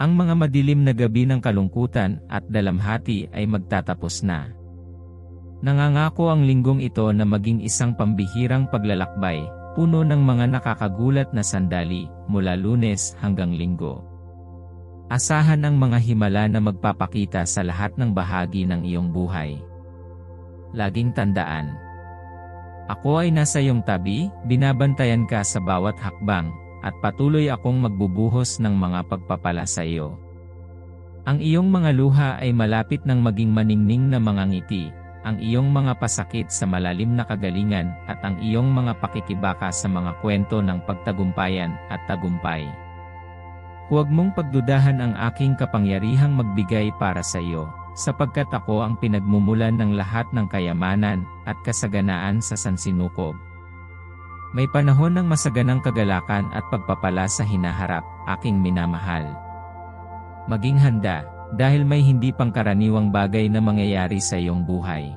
Ang mga madilim na gabi ng kalungkutan at dalamhati ay magtatapos na. Nangangako ang linggong ito na maging isang pambihirang paglalakbay, puno ng mga nakakagulat na sandali, mula lunes hanggang linggo. Asahan ang mga himala na magpapakita sa lahat ng bahagi ng iyong buhay. Laging tandaan. Ako ay nasa iyong tabi, binabantayan ka sa bawat hakbang, at patuloy akong magbubuhos ng mga pagpapala sa iyo. Ang iyong mga luha ay malapit ng maging maningning na mga ngiti, ang iyong mga pasakit sa malalim na kagalingan at ang iyong mga pakikibaka sa mga kwento ng pagtagumpayan at tagumpay. Huwag mong pagdudahan ang aking kapangyarihang magbigay para sa iyo, sapagkat ako ang pinagmumulan ng lahat ng kayamanan at kasaganaan sa sansinukob. May panahon ng masaganang kagalakan at pagpapala sa hinaharap, aking minamahal. Maging handa, dahil may hindi pangkaraniwang bagay na mangyayari sa iyong buhay.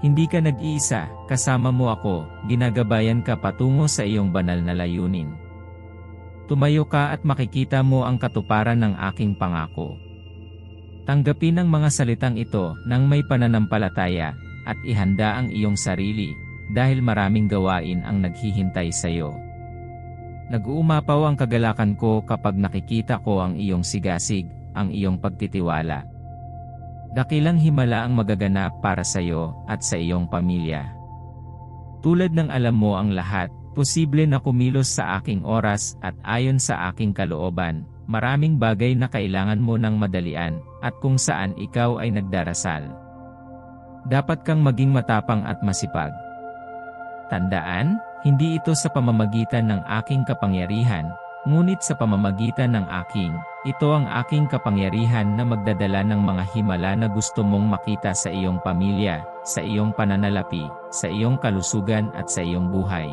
Hindi ka nag-iisa, kasama mo ako, ginagabayan ka patungo sa iyong banal na layunin. Tumayo ka at makikita mo ang katuparan ng aking pangako. Tanggapin ang mga salitang ito nang may pananampalataya, at ihanda ang iyong sarili, dahil maraming gawain ang naghihintay sa iyo. Nag-uumapaw ang kagalakan ko kapag nakikita ko ang iyong sigasig, ang iyong pagtitiwala. Dakilang himala ang magaganap para sa iyo at sa iyong pamilya. Tulad ng alam mo ang lahat, posible na kumilos sa aking oras at ayon sa aking kalooban, maraming bagay na kailangan mo ng madalian, at kung saan ikaw ay nagdarasal. Dapat kang maging matapang at masipag. Tandaan, hindi ito sa pamamagitan ng aking kapangyarihan, ngunit sa pamamagitan ng aking, ito ang aking kapangyarihan na magdadala ng mga himala na gusto mong makita sa iyong pamilya, sa iyong pananalapi, sa iyong kalusugan at sa iyong buhay.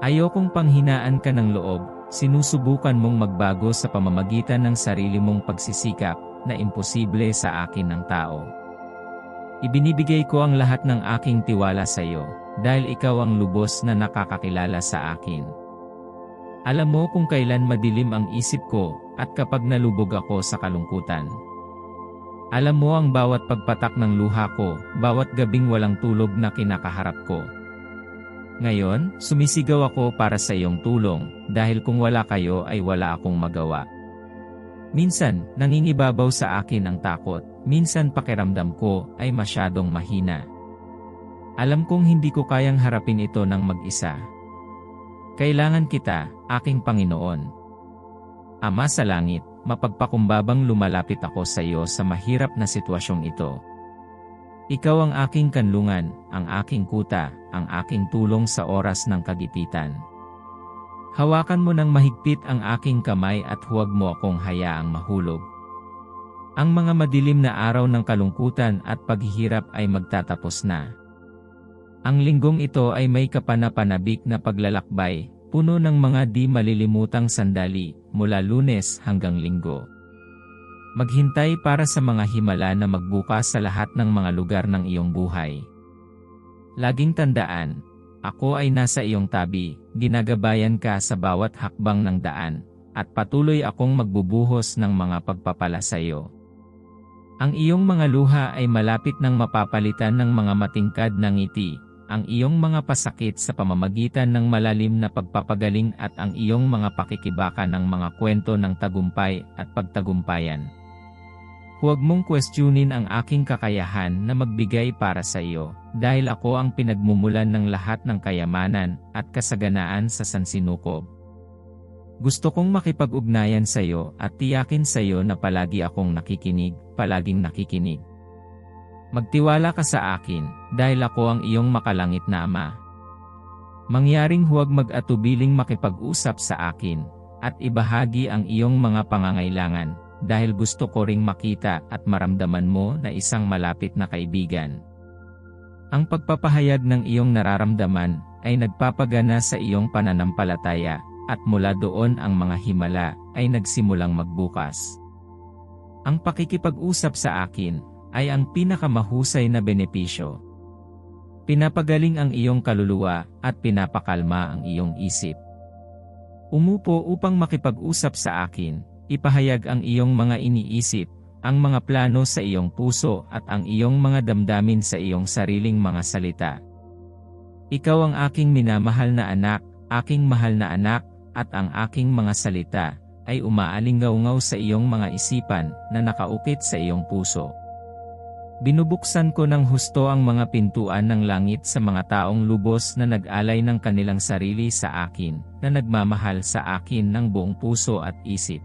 Ayokong panghinaan ka ng loob, sinusubukan mong magbago sa pamamagitan ng sarili mong pagsisikap, na imposible sa akin ng tao. Ibinibigay ko ang lahat ng aking tiwala sa iyo, dahil ikaw ang lubos na nakakakilala sa akin. Alam mo kung kailan madilim ang isip ko, at kapag nalubog ako sa kalungkutan. Alam mo ang bawat pagpatak ng luha ko, bawat gabing walang tulog na kinakaharap ko. Ngayon, sumisigaw ako para sa iyong tulong, dahil kung wala kayo ay wala akong magawa. Minsan, nangingibabaw sa akin ang takot, minsan pakiramdam ko ay masyadong mahina. Alam kong hindi ko kayang harapin ito ng mag-isa. Kailangan kita, aking Panginoon. Ama sa langit, mapagpakumbabang lumalapit ako sa iyo sa mahirap na sitwasyong ito. Ikaw ang aking kanlungan, ang aking kuta, ang aking tulong sa oras ng kagipitan. Hawakan mo ng mahigpit ang aking kamay at huwag mo akong hayaang mahulog. Ang mga madilim na araw ng kalungkutan at paghihirap ay magtatapos na. Ang linggong ito ay may kapanapanabik na paglalakbay, puno ng mga di malilimutang sandali, mula lunes hanggang linggo. Maghintay para sa mga himala na magbukas sa lahat ng mga lugar ng iyong buhay. Laging tandaan, ako ay nasa iyong tabi, ginagabayan ka sa bawat hakbang ng daan, at patuloy akong magbubuhos ng mga pagpapala sa iyo. Ang iyong mga luha ay malapit ng mapapalitan ng mga matingkad na ngiti, ang iyong mga pasakit sa pamamagitan ng malalim na pagpapagaling at ang iyong mga pakikibaka ng mga kwento ng tagumpay at pagtagumpayan. Huwag mong questionin ang aking kakayahan na magbigay para sa iyo, dahil ako ang pinagmumulan ng lahat ng kayamanan at kasaganaan sa sansinukob. Gusto kong makipag-ugnayan sa iyo at tiyakin sa iyo na palagi akong nakikinig, palaging nakikinig. Magtiwala ka sa akin, dahil ako ang iyong makalangit na ama. Mangyaring huwag mag-atubiling makipag-usap sa akin, at ibahagi ang iyong mga pangangailangan, dahil gusto ko ring makita at maramdaman mo na isang malapit na kaibigan. Ang pagpapahayag ng iyong nararamdaman ay nagpapagana sa iyong pananampalataya at mula doon ang mga himala ay nagsimulang magbukas. Ang pakikipag-usap sa akin ay ang pinakamahusay na benepisyo. Pinapagaling ang iyong kaluluwa at pinapakalma ang iyong isip. Umupo upang makipag-usap sa akin, ipahayag ang iyong mga iniisip, ang mga plano sa iyong puso at ang iyong mga damdamin sa iyong sariling mga salita. Ikaw ang aking minamahal na anak, aking mahal na anak, at ang aking mga salita ay umaalingaw-ngaw sa iyong mga isipan na nakaukit sa iyong puso. Binubuksan ko ng husto ang mga pintuan ng langit sa mga taong lubos na nag-alay ng kanilang sarili sa akin, na nagmamahal sa akin ng buong puso at isip.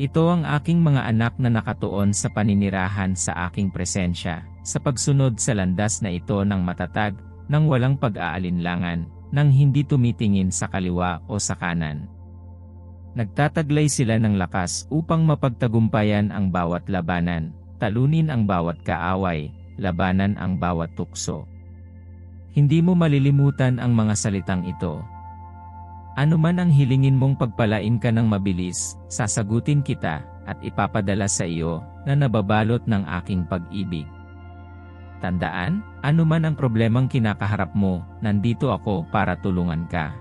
Ito ang aking mga anak na nakatuon sa paninirahan sa aking presensya, sa pagsunod sa landas na ito ng matatag, ng walang pag-aalinlangan, nang hindi tumitingin sa kaliwa o sa kanan. Nagtataglay sila ng lakas upang mapagtagumpayan ang bawat labanan, talunin ang bawat kaaway, labanan ang bawat tukso. Hindi mo malilimutan ang mga salitang ito. Ano man ang hilingin mong pagpalain ka ng mabilis, sasagutin kita, at ipapadala sa iyo, na nababalot ng aking pag-ibig. Tandaan, ano man ang problemang kinakaharap mo, nandito ako para tulungan ka.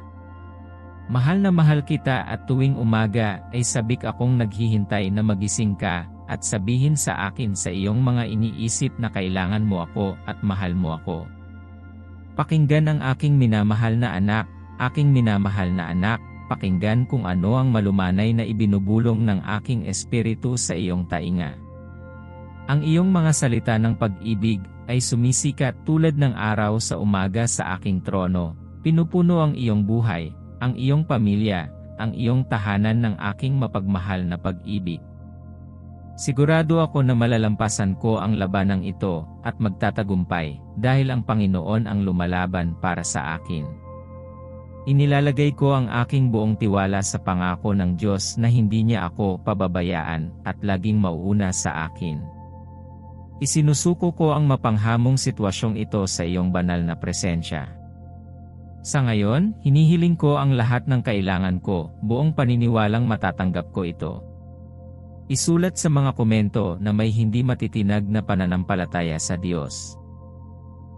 Mahal na mahal kita at tuwing umaga ay sabik akong naghihintay na magising ka at sabihin sa akin sa iyong mga iniisip na kailangan mo ako at mahal mo ako. Pakinggan ang aking minamahal na anak, aking minamahal na anak, pakinggan kung ano ang malumanay na ibinubulong ng aking espiritu sa iyong tainga. Ang iyong mga salita ng pag-ibig ay sumisikat tulad ng araw sa umaga sa aking trono, pinupuno ang iyong buhay, ang iyong pamilya, ang iyong tahanan ng aking mapagmahal na pag-ibig. Sigurado ako na malalampasan ko ang labanang ito at magtatagumpay dahil ang Panginoon ang lumalaban para sa akin. Inilalagay ko ang aking buong tiwala sa pangako ng Diyos na hindi niya ako pababayaan at laging mauuna sa akin. Isinusuko ko ang mapanghamong sitwasyong ito sa iyong banal na presensya. Sa ngayon, hinihiling ko ang lahat ng kailangan ko, buong paniniwalang matatanggap ko ito. Isulat sa mga komento na may hindi matitinag na pananampalataya sa Diyos.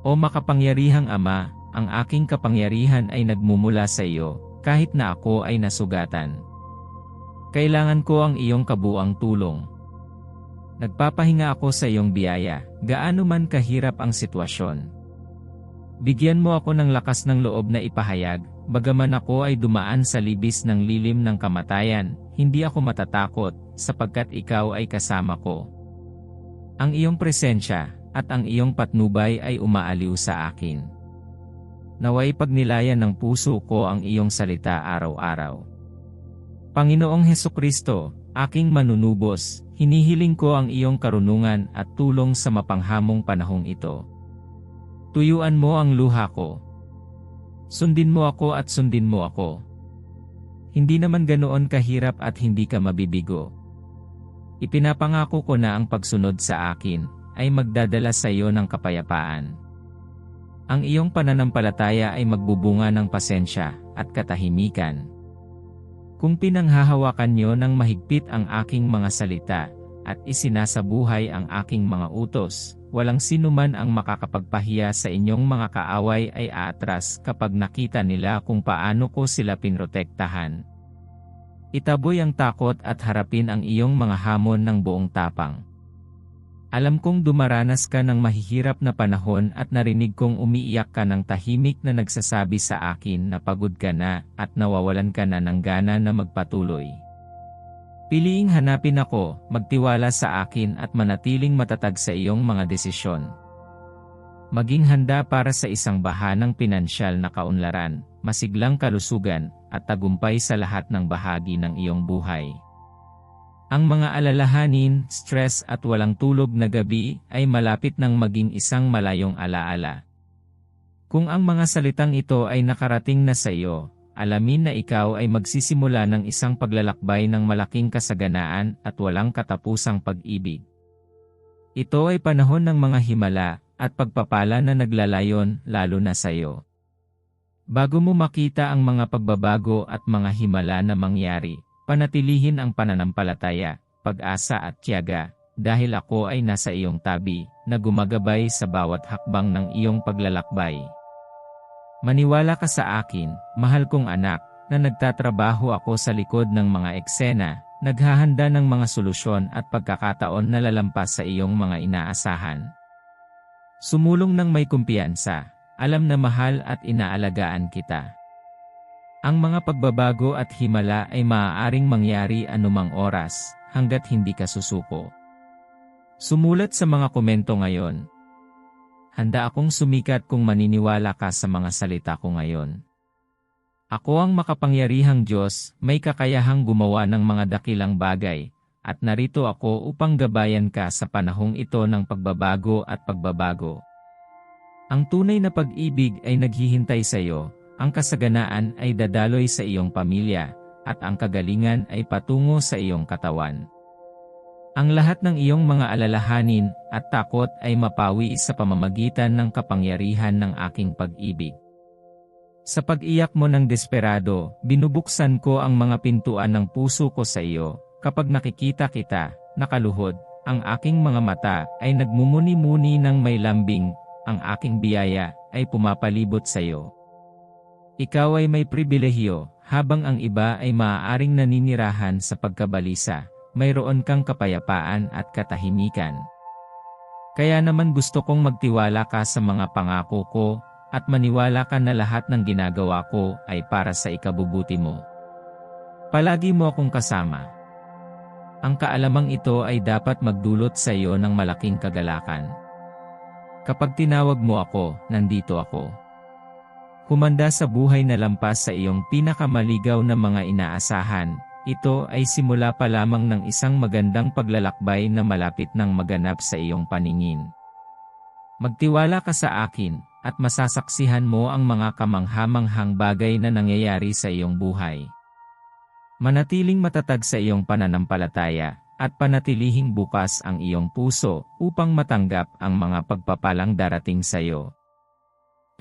O makapangyarihang Ama, ang aking kapangyarihan ay nagmumula sa iyo, kahit na ako ay nasugatan. Kailangan ko ang iyong kabuang tulong. Nagpapahinga ako sa iyong biyaya, gaano man kahirap ang sitwasyon. Bigyan mo ako ng lakas ng loob na ipahayag, bagaman ako ay dumaan sa libis ng lilim ng kamatayan, hindi ako matatakot, sapagkat ikaw ay kasama ko. Ang iyong presensya, at ang iyong patnubay ay umaaliw sa akin. Naway pagnilayan ng puso ko ang iyong salita araw-araw. Panginoong Heso Kristo, aking manunubos, hinihiling ko ang iyong karunungan at tulong sa mapanghamong panahong ito. Tuyuan mo ang luha ko. Sundin mo ako at sundin mo ako. Hindi naman ganoon kahirap at hindi ka mabibigo. Ipinapangako ko na ang pagsunod sa akin ay magdadala sa iyo ng kapayapaan. Ang iyong pananampalataya ay magbubunga ng pasensya at katahimikan. Kung pinanghahawakan niyo ng mahigpit ang aking mga salita at isinasabuhay ang aking mga utos, walang sinuman ang makakapagpahiya sa inyong mga kaaway ay aatras kapag nakita nila kung paano ko sila pinrotektahan. Itaboy ang takot at harapin ang iyong mga hamon ng buong tapang. Alam kong dumaranas ka ng mahihirap na panahon at narinig kong umiiyak ka ng tahimik na nagsasabi sa akin na pagod ka na at nawawalan ka na ng gana na magpatuloy. Piliing hanapin ako, magtiwala sa akin at manatiling matatag sa iyong mga desisyon. Maging handa para sa isang bahanang pinansyal na kaunlaran, masiglang kalusugan, at tagumpay sa lahat ng bahagi ng iyong buhay. Ang mga alalahanin, stress at walang tulog na gabi ay malapit ng maging isang malayong alaala. Kung ang mga salitang ito ay nakarating na sa iyo, alamin na ikaw ay magsisimula ng isang paglalakbay ng malaking kasaganaan at walang katapusang pag-ibig. Ito ay panahon ng mga himala at pagpapala na naglalayon lalo na sa iyo. Bago mo makita ang mga pagbabago at mga himala na mangyari, panatilihin ang pananampalataya, pag-asa at tiyaga, dahil ako ay nasa iyong tabi, na gumagabay sa bawat hakbang ng iyong paglalakbay. Maniwala ka sa akin, mahal kong anak, na nagtatrabaho ako sa likod ng mga eksena, naghahanda ng mga solusyon at pagkakataon na lalampas sa iyong mga inaasahan. Sumulong ng may kumpiyansa, alam na mahal at inaalagaan kita. Ang mga pagbabago at himala ay maaaring mangyari anumang oras, hanggat hindi ka susuko. Sumulat sa mga komento ngayon. Handa akong sumikat kung maniniwala ka sa mga salita ko ngayon. Ako ang makapangyarihang Diyos, may kakayahang gumawa ng mga dakilang bagay, at narito ako upang gabayan ka sa panahong ito ng pagbabago at pagbabago. Ang tunay na pag-ibig ay naghihintay sa iyo, ang kasaganaan ay dadaloy sa iyong pamilya, at ang kagalingan ay patungo sa iyong katawan. Ang lahat ng iyong mga alalahanin at takot ay mapawi sa pamamagitan ng kapangyarihan ng aking pag-ibig. Sa pag-iyak mo ng desperado, binubuksan ko ang mga pintuan ng puso ko sa iyo. Kapag nakikita kita, nakaluhod, ang aking mga mata ay nagmumuni-muni ng may lambing, ang aking biyaya ay pumapalibot sa iyo. Ikaw ay may pribilehiyo, habang ang iba ay maaaring naninirahan sa pagkabalisa, mayroon kang kapayapaan at katahimikan. Kaya naman gusto kong magtiwala ka sa mga pangako ko, at maniwala ka na lahat ng ginagawa ko ay para sa ikabubuti mo. Palagi mo akong kasama. Ang kaalamang ito ay dapat magdulot sa iyo ng malaking kagalakan. Kapag tinawag mo ako, nandito ako. Humanda sa buhay na lampas sa iyong pinakamaligaw na mga inaasahan, ito ay simula pa lamang ng isang magandang paglalakbay na malapit ng maganap sa iyong paningin. Magtiwala ka sa akin, at masasaksihan mo ang mga kamanghamanghang bagay na nangyayari sa iyong buhay. Manatiling matatag sa iyong pananampalataya, at panatilihing bukas ang iyong puso upang matanggap ang mga pagpapalang darating sa iyo.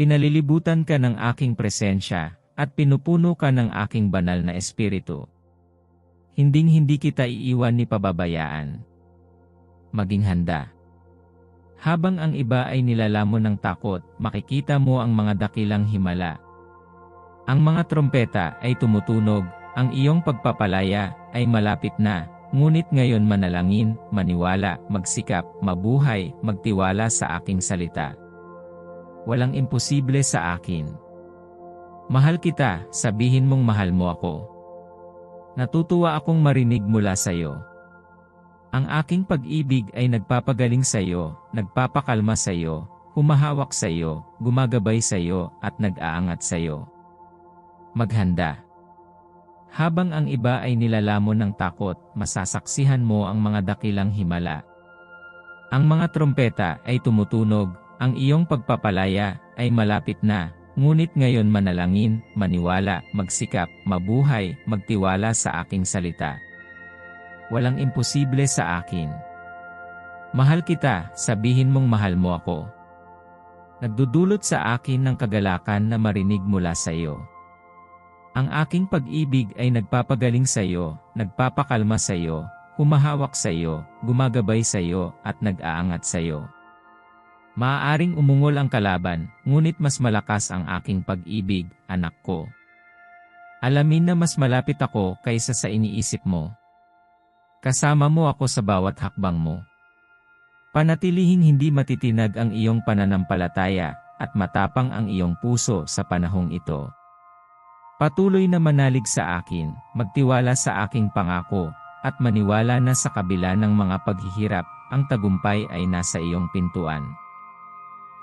Pinalilibutan ka ng aking presensya, at pinupuno ka ng aking banal na espiritu. Hinding-hindi kita iiwan ni pababayaan. Maging handa. Habang ang iba ay nilalamon ng takot, makikita mo ang mga dakilang himala. Ang mga trompeta ay tumutunog, ang iyong pagpapalaya ay malapit na, ngunit ngayon manalangin, maniwala, magsikap, mabuhay, magtiwala sa aking salita. Walang imposible sa akin. Mahal kita, sabihin mong mahal mo ako. Natutuwa akong marinig mula sa iyo. Ang aking pag-ibig ay nagpapagaling sa iyo, nagpapakalma sa iyo, humahawak sa iyo, gumagabay sa iyo, at nag-aangat sa iyo. Maghanda. Habang ang iba ay nilalamon ng takot, masasaksihan mo ang mga dakilang himala. Ang mga trompeta ay tumutunog, ang iyong pagpapalaya ay malapit na, ngunit ngayon manalangin, maniwala, magsikap, mabuhay, magtiwala sa aking salita walang imposible sa akin. Mahal kita, sabihin mong mahal mo ako. Nagdudulot sa akin ng kagalakan na marinig mula sa iyo. Ang aking pag-ibig ay nagpapagaling sa iyo, nagpapakalma sa iyo, humahawak sa iyo, gumagabay sa iyo, at nag-aangat sa iyo. Maaaring umungol ang kalaban, ngunit mas malakas ang aking pag-ibig, anak ko. Alamin na mas malapit ako kaysa sa iniisip mo. Kasama mo ako sa bawat hakbang mo. Panatilihing hindi matitinag ang iyong pananampalataya at matapang ang iyong puso sa panahong ito. Patuloy na manalig sa akin, magtiwala sa aking pangako, at maniwala na sa kabila ng mga paghihirap, ang tagumpay ay nasa iyong pintuan.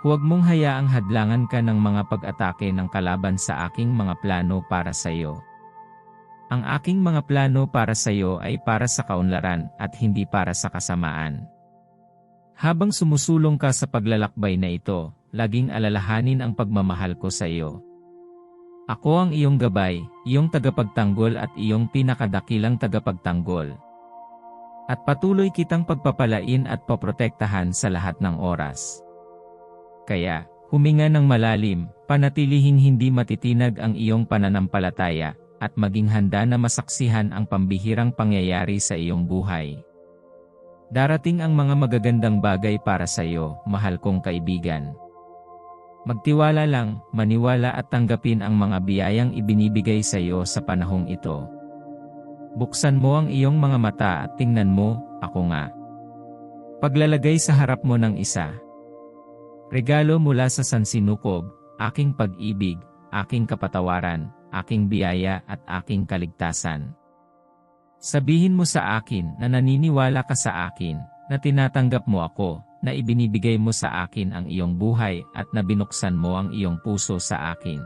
Huwag mong hayaang hadlangan ka ng mga pag-atake ng kalaban sa aking mga plano para sa iyo. Ang aking mga plano para sa iyo ay para sa kaunlaran at hindi para sa kasamaan. Habang sumusulong ka sa paglalakbay na ito, laging alalahanin ang pagmamahal ko sa iyo. Ako ang iyong gabay, iyong tagapagtanggol at iyong pinakadakilang tagapagtanggol. At patuloy kitang pagpapalain at poprotektahan sa lahat ng oras. Kaya, huminga ng malalim, panatilihing hindi matitinag ang iyong pananampalataya, at maging handa na masaksihan ang pambihirang pangyayari sa iyong buhay. Darating ang mga magagandang bagay para sa iyo, mahal kong kaibigan. Magtiwala lang, maniwala at tanggapin ang mga biyayang ibinibigay sa iyo sa panahong ito. Buksan mo ang iyong mga mata at tingnan mo, ako nga. Paglalagay sa harap mo ng isa. Regalo mula sa sansinukob, aking pag-ibig, aking kapatawaran, aking biyaya at aking kaligtasan. Sabihin mo sa akin na naniniwala ka sa akin, na tinatanggap mo ako, na ibinibigay mo sa akin ang iyong buhay at na binuksan mo ang iyong puso sa akin.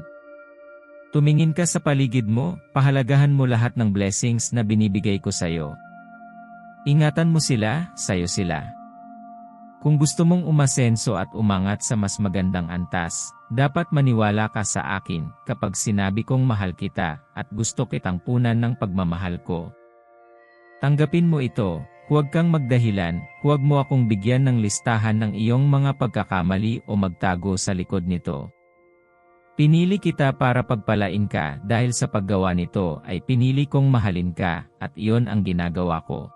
Tumingin ka sa paligid mo, pahalagahan mo lahat ng blessings na binibigay ko sa iyo. Ingatan mo sila, sayo sila. Kung gusto mong umasenso at umangat sa mas magandang antas, dapat maniwala ka sa akin kapag sinabi kong mahal kita at gusto kitang punan ng pagmamahal ko. Tanggapin mo ito, huwag kang magdahilan, huwag mo akong bigyan ng listahan ng iyong mga pagkakamali o magtago sa likod nito. Pinili kita para pagpalain ka dahil sa paggawa nito ay pinili kong mahalin ka at iyon ang ginagawa ko.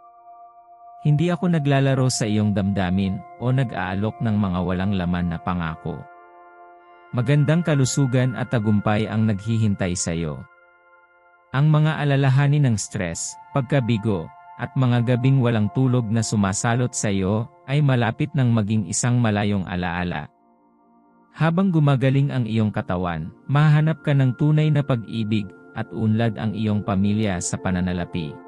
Hindi ako naglalaro sa iyong damdamin o nag-aalok ng mga walang laman na pangako. Magandang kalusugan at tagumpay ang naghihintay sa iyo. Ang mga alalahanin ng stress, pagkabigo, at mga gabing walang tulog na sumasalot sa iyo ay malapit ng maging isang malayong alaala. Habang gumagaling ang iyong katawan, mahanap ka ng tunay na pag-ibig at unlad ang iyong pamilya sa pananalapi.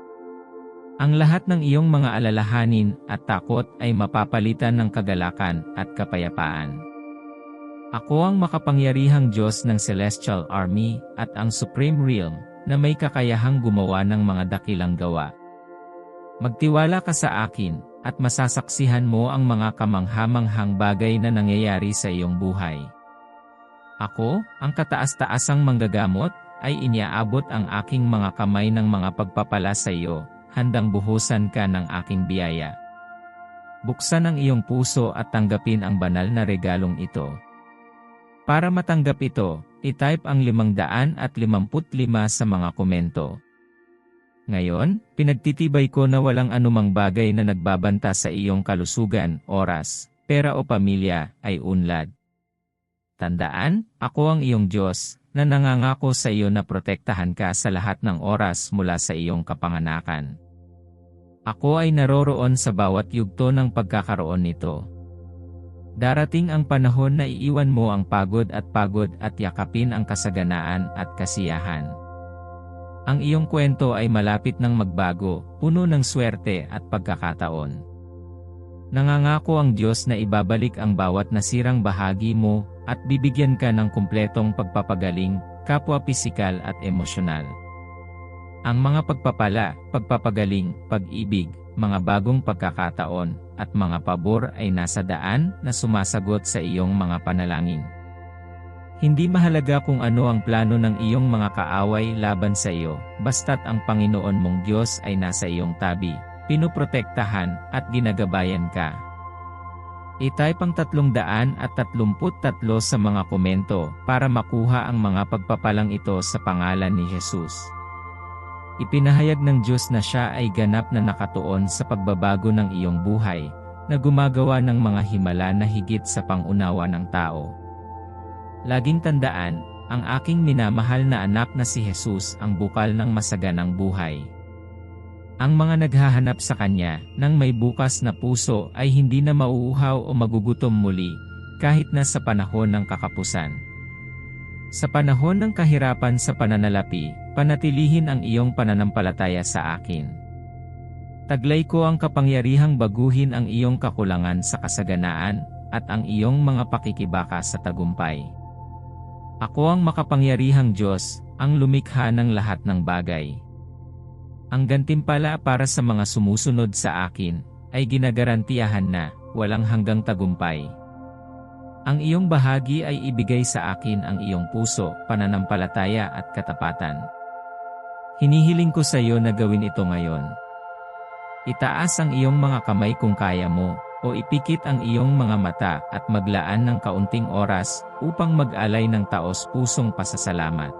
Ang lahat ng iyong mga alalahanin at takot ay mapapalitan ng kagalakan at kapayapaan. Ako ang makapangyarihang Diyos ng Celestial Army at ang Supreme Realm na may kakayahang gumawa ng mga dakilang gawa. Magtiwala ka sa akin at masasaksihan mo ang mga kamanghamanghang bagay na nangyayari sa iyong buhay. Ako, ang kataas-taasang manggagamot, ay iniaabot ang aking mga kamay ng mga pagpapala sa iyo handang buhusan ka ng aking biyaya. Buksan ang iyong puso at tanggapin ang banal na regalong ito. Para matanggap ito, itype ang 555 sa mga komento. Ngayon, pinagtitibay ko na walang anumang bagay na nagbabanta sa iyong kalusugan, oras, pera o pamilya ay unlad. Tandaan, ako ang iyong Diyos, na nangangako sa iyo na protektahan ka sa lahat ng oras mula sa iyong kapanganakan. Ako ay naroroon sa bawat yugto ng pagkakaroon nito. Darating ang panahon na iiwan mo ang pagod at pagod at yakapin ang kasaganaan at kasiyahan. Ang iyong kwento ay malapit ng magbago, puno ng swerte at pagkakataon. Nangangako ang Diyos na ibabalik ang bawat nasirang bahagi mo at bibigyan ka ng kumpletong pagpapagaling, kapwa pisikal at emosyonal. Ang mga pagpapala, pagpapagaling, pag-ibig, mga bagong pagkakataon, at mga pabor ay nasa daan na sumasagot sa iyong mga panalangin. Hindi mahalaga kung ano ang plano ng iyong mga kaaway laban sa iyo, basta't ang Panginoon mong Diyos ay nasa iyong tabi, pinuprotektahan, at ginagabayan ka. I-type ang 333 sa mga komento para makuha ang mga pagpapalang ito sa pangalan ni Jesus. Ipinahayag ng Diyos na siya ay ganap na nakatuon sa pagbabago ng iyong buhay, na gumagawa ng mga himala na higit sa pangunawa ng tao. Laging tandaan, ang aking minamahal na anak na si Jesus ang bukal ng masaganang buhay. Ang mga naghahanap sa Kanya ng may bukas na puso ay hindi na mauuhaw o magugutom muli, kahit na sa panahon ng kakapusan. Sa panahon ng kahirapan sa pananalapi, panatilihin ang iyong pananampalataya sa akin. Taglay ko ang kapangyarihang baguhin ang iyong kakulangan sa kasaganaan, at ang iyong mga pakikibaka sa tagumpay. Ako ang makapangyarihang Diyos, ang lumikha ng lahat ng bagay. Ang gantimpala para sa mga sumusunod sa akin, ay ginagarantiyahan na, walang hanggang tagumpay. Ang iyong bahagi ay ibigay sa akin ang iyong puso, pananampalataya at katapatan. Hinihiling ko sa iyo na gawin ito ngayon. Itaas ang iyong mga kamay kung kaya mo, o ipikit ang iyong mga mata at maglaan ng kaunting oras upang mag-alay ng taos-pusong pasasalamat.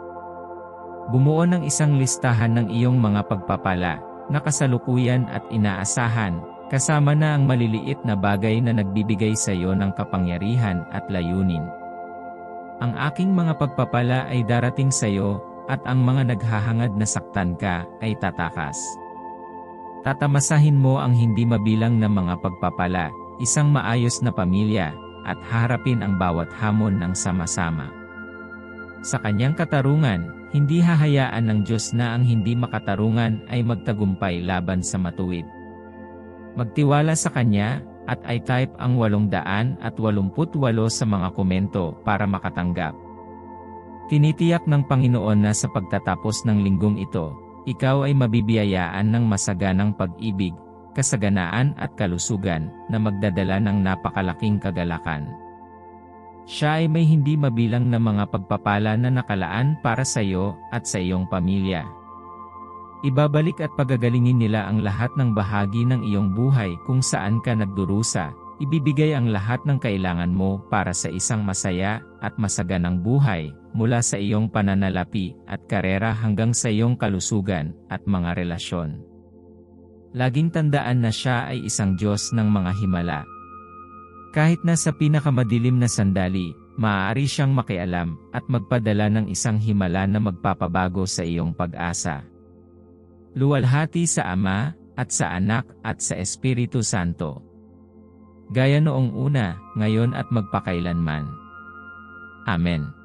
Bumuo ng isang listahan ng iyong mga pagpapala na kasalukuyan at inaasahan, kasama na ang maliliit na bagay na nagbibigay sa iyo ng kapangyarihan at layunin. Ang aking mga pagpapala ay darating sa iyo, at ang mga naghahangad na saktan ka ay tatakas. Tatamasahin mo ang hindi mabilang na mga pagpapala, isang maayos na pamilya, at harapin ang bawat hamon ng sama-sama. Sa kanyang katarungan, hindi hahayaan ng Diyos na ang hindi makatarungan ay magtagumpay laban sa matuwid. Magtiwala sa Kanya, at ay type ang 888 sa mga komento para makatanggap. Tinitiyak ng Panginoon na sa pagtatapos ng linggong ito, ikaw ay mabibiyayaan ng masaganang pag-ibig, kasaganaan at kalusugan na magdadala ng napakalaking kagalakan. Siya ay may hindi mabilang na mga pagpapala na nakalaan para sa iyo at sa iyong pamilya. Ibabalik at pagagalingin nila ang lahat ng bahagi ng iyong buhay kung saan ka nagdurusa, ibibigay ang lahat ng kailangan mo para sa isang masaya at masaganang buhay, mula sa iyong pananalapi at karera hanggang sa iyong kalusugan at mga relasyon. Laging tandaan na siya ay isang Diyos ng mga himala. Kahit na sa pinakamadilim na sandali, maaari siyang makialam at magpadala ng isang himala na magpapabago sa iyong pag-asa. Luwalhati sa Ama, at sa Anak, at sa Espiritu Santo. Gaya noong una, ngayon at magpakailanman. Amen.